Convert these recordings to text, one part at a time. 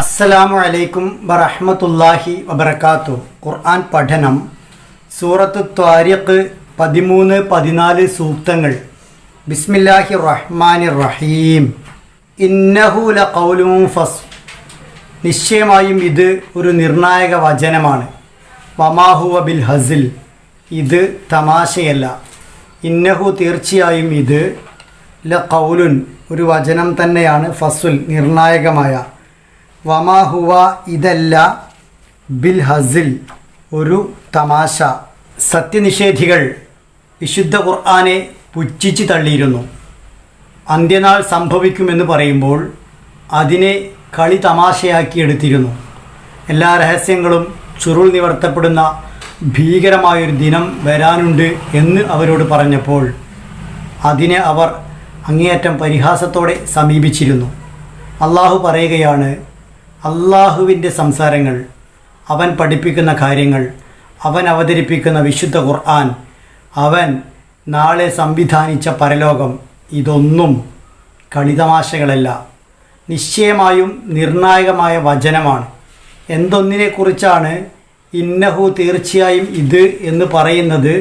അസ്സലാമു അലൈക്കും വറഹ്മത്തുള്ളാഹി വബർക്കാത്തു ഖുർആൻ പഠനം സൂറത്ത് ത്വാരിഖ് പതിമൂന്ന് പതിനാല് സൂക്തങ്ങൾ. ബിസ്മില്ലാഹി റഹ്മാനി റഹീം ഇന്നഹുല കൗലും ഫസ്. നിശ്ചയമായും ഇത് ഒരു നിർണായക വചനമാണ്. വമാഹുവ ബിൽ ഹസിൽ. ഇത് തമാശയല്ല. ഇന്നഹു തീർച്ചയായും ഇത് ല കൗലുൻ ഒരു വചനം തന്നെയാണ് ഫസുൽ നിർണായകമായ. വമാഹുവ ഇതല്ല ബിൽ ഹസിൽ. ഒരു തമാശ. സത്യനിഷേധികൾ വിശുദ്ധ ഖുർആാനെ പുച്ഛിച്ച് തള്ളിയിരുന്നു. അന്ത്യനാൾ സംഭവിക്കുമെന്ന് പറയുമ്പോൾ അതിനെ കളി തമാശയാക്കി എടുത്തിരുന്നു. എല്ലാ രഹസ്യങ്ങളും ചുരുൾ നിവർത്തപ്പെടുന്ന ഭീകരമായൊരു ദിനം വരാനുണ്ട് എന്ന് അവരോട് പറഞ്ഞപ്പോൾ അതിനെ അവർ അങ്ങേയറ്റം പരിഹാസത്തോടെ സമീപിച്ചിരുന്നു. അള്ളാഹു പറയുകയാണ് അള്ളാഹുവിന്റെ സംസാരങ്ങൾ അവൻ പഠിപ്പിക്കുന്ന കാര്യങ്ങൾ അവൻ അവതരിപ്പിക്കുന്ന വിശുദ്ധ ഖുർആൻ അവൻ നാളെ സംവിധാനിച്ച പരലോകം ഇതൊന്നും കളിതമാശകളല്ല നിശ്ചയമായും നിർണായകമായ വചനമാണ്. എന്തൊന്നിനെക്കുറിച്ചാണ് ഇന്നഹു തീർച്ചയായും ഇത് എന്ന് പറയുന്നത്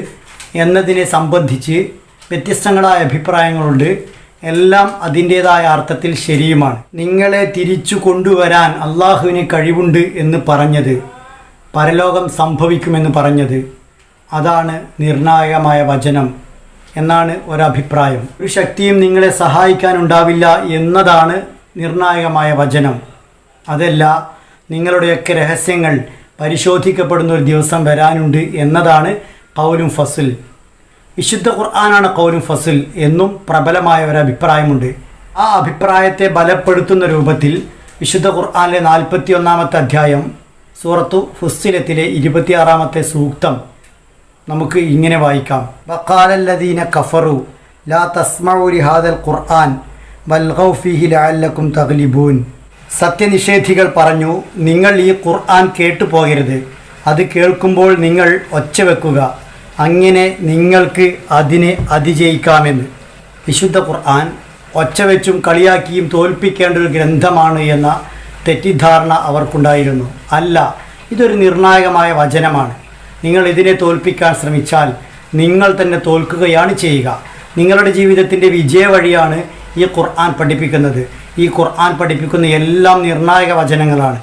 എന്നതിനെ സംബന്ധിച്ച് വ്യത്യസ്തങ്ങളായ അഭിപ്രായങ്ങളുണ്ട്. എല്ലാം അതിന്റേതായ അർത്ഥത്തിൽ ശരിയുമാണ്. നിങ്ങളെ തിരിച്ചു കൊണ്ടുവരാൻ അള്ളാഹുവിന് കഴിവുണ്ട് എന്ന് പറഞ്ഞത് പരലോകം സംഭവിക്കുമെന്ന് പറഞ്ഞത്. അതാണ് നിർണായകമായ വചനം എന്നാണ് ഒരഭിപ്രായം. ഒരു ശക്തിയും നിങ്ങളെ സഹായിക്കാനുണ്ടാവില്ല എന്നതാണ് നിർണായകമായ വചനം. അതല്ല നിങ്ങളുടെയൊക്കെ രഹസ്യങ്ങൾ പരിശോധിക്കപ്പെടുന്ന ഒരു ദിവസം വരാനുണ്ട് എന്നതാണ് പൗലും ഫസുൽ വിശുദ്ധ ഖുർആനാണ് കൗലും ഫസിൽ എന്നും പ്രബലമായ ഒരു അഭിപ്രായമുണ്ട്. ആ അഭിപ്രായത്തെ ബലപ്പെടുത്തുന്ന രൂപത്തിൽ വിശുദ്ധ ഖുർആാനിലെ നാൽപ്പത്തി ഒന്നാമത്തെ അധ്യായം സൂറത്തു ഫുസ്സിലത്തിലെ ഇരുപത്തിയാറാമത്തെ സൂക്തം നമുക്ക് ഇങ്ങനെ വായിക്കാം. വക്കാലല്ലദീന കഫറു ലാ തസ്മഉ ഹാദൽ ഖുർആൻ വൽഗൗ ഫീഹി ലഅല്ലക്കും തഗ്ലിബൂൻ. സത്യനിഷേധികൾ പറഞ്ഞു നിങ്ങൾ ഈ ഖുർആൻ കേട്ടു പോകരുത് അത് കേൾക്കുമ്പോൾ നിങ്ങൾ ഒച്ച വെക്കുക. അങ്ങനെ നിങ്ങൾക്ക് അതിനെ അതിജയിക്കാമെന്ന്. വിശുദ്ധ ഖുർആൻ ഒച്ച വെച്ചും കളിയാക്കിയും തോൽപ്പിക്കേണ്ട ഒരു ഗ്രന്ഥമാണ് എന്ന തെറ്റിദ്ധാരണ അവർക്കുണ്ടായിരുന്നു. അല്ല ഇതൊരു നിർണായകമായ വചനമാണ്. നിങ്ങൾ ഇതിനെ തോൽപ്പിക്കാൻ ശ്രമിച്ചാൽ നിങ്ങൾ തന്നെ തോൽക്കുകയാണ് ചെയ്യുക. നിങ്ങളുടെ ജീവിതത്തിന്റെ വിജയ വഴിയാണ് ഈ ഖുർആൻ പഠിപ്പിക്കുന്നത്. ഈ ഖുർആൻ പഠിപ്പിക്കുന്ന എല്ലാം നിർണായക വചനങ്ങളാണ്.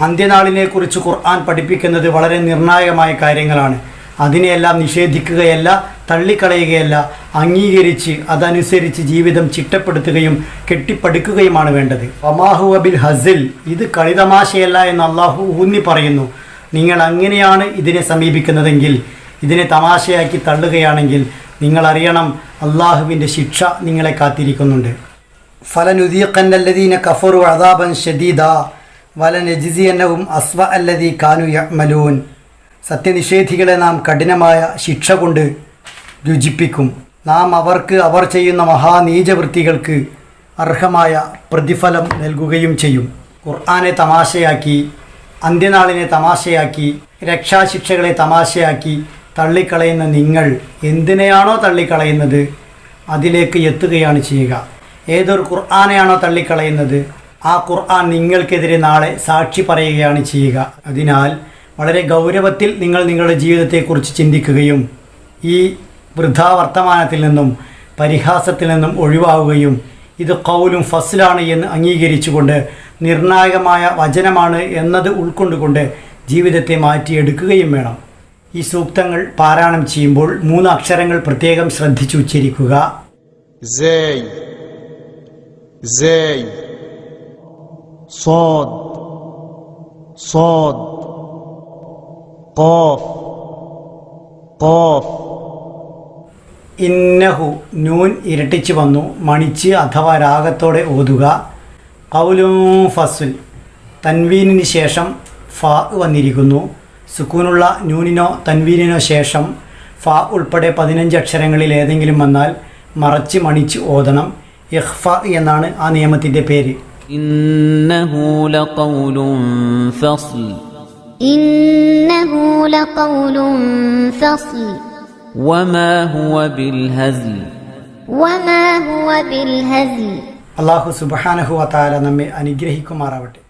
അന്ത്യനാളിനെക്കുറിച്ച് ഖുർആൻ പഠിപ്പിക്കുന്നത് വളരെ നിർണായകമായ കാര്യങ്ങളാണ്. അതിനെയെല്ലാം നിഷേധിക്കുകയല്ല തള്ളിക്കളയുകയല്ല അംഗീകരിച്ച് അതനുസരിച്ച് ജീവിതം ചിട്ടപ്പെടുത്തുകയും കെട്ടിപ്പടുക്കുകയുമാണ് വേണ്ടത്. അമാഹു അബിൽ ഹസിൽ. ഇത് കളിതമാശയല്ല എന്ന് അള്ളാഹു ഊന്നി പറയുന്നു. നിങ്ങൾ അങ്ങനെയാണ് ഇതിനെ സമീപിക്കുന്നതെങ്കിൽ ഇതിനെ തമാശയാക്കി തള്ളുകയാണെങ്കിൽ നിങ്ങൾ അറിയണം അള്ളാഹുവിന്റെ ശിക്ഷ നിങ്ങളെ കാത്തിരിക്കുന്നുണ്ട്. ഫലനുദീഖന്നല്ലദീന കഫറു അദാബൻ ഷദീദ. വലനജിസിയന്നവും അസ്വ അല്ലദീ കാനു യമലൂൻ സത്യനിഷേധികളെ നാം കഠിനമായ ശിക്ഷ കൊണ്ട് രുചിപ്പിക്കും. നാം അവർക്ക് അവർ ചെയ്യുന്ന മഹാനീചവൃത്തികൾക്ക് അർഹമായ പ്രതിഫലം നൽകുകയും ചെയ്യും. ഖുർആാനെ തമാശയാക്കി അന്ത്യനാളിനെ തമാശയാക്കി രക്ഷാശിക്ഷകളെ തമാശയാക്കി തള്ളിക്കളയുന്ന നിങ്ങൾ എന്തിനെയാണോ തള്ളിക്കളയുന്നത്? അതിലേക്ക് എത്തുകയാണ് ചെയ്യുക. ഏതൊരു ഖുർആാനെയാണോ തള്ളിക്കളയുന്നത്? ആ ഖുർആൻ നിങ്ങൾക്കെതിരെ നാളെ സാക്ഷി പറയുകയാണ് ചെയ്യുക. അതിനാൽ വളരെ ഗൗരവത്തിൽ നിങ്ങൾ നിങ്ങളുടെ ജീവിതത്തെക്കുറിച്ച് ചിന്തിക്കുകയും ഈ വൃദ്ധാവർത്തമാനത്തിൽ നിന്നും പരിഹാസത്തിൽ നിന്നും ഒഴിവാവുകയും ഇത് കൗലും ഫസ്ലാണ് എന്ന് അംഗീകരിച്ചുകൊണ്ട് നിർണായകമായ വചനമാണ് എന്നത് ഉൾക്കൊണ്ടുകൊണ്ട് ജീവിതത്തെ മാറ്റിയെടുക്കുകയും വേണം ഈ സൂക്തങ്ങൾ പാരായണം ചെയ്യുമ്പോൾ മൂന്ന് അക്ഷരങ്ങൾ പ്രത്യേകം ശ്രദ്ധിച്ചു ഉച്ചരിക്കുക زي زي صاد صاد കോഫ് കോഫ് ഇന്നഹു നൂൻ ഇരട്ടിച്ച് വന്നു. മണിച്ച് അഥവാ രാഗത്തോടെ ഓതുക. കൗലും ഫസുൽ. തൻവീനിന് ശേഷം ഫ വന്നിരിക്കുന്നു. സുക്കൂനുള്ള നൂനിനോ തൻവീനിനോ ശേഷം ഫ ഉൾപ്പെടെ പതിനഞ്ച് അക്ഷരങ്ങളിൽ ഏതെങ്കിലും വന്നാൽ മറച്ച് മണിച്ച് ഓതണം. ഇഹ്ഫ എന്നാണ് ആ നിയമത്തിന്റെ പേര്. ഇന്നഹു കൗലും ഫസ്ൽ. إنه لقول فصل وما هو بالهزل وما هو بالهزل അള്ളാഹു സുബഹാനഹു വതാല നമ്മെ അനുഗ്രഹിക്കുമാറാവട്ടെ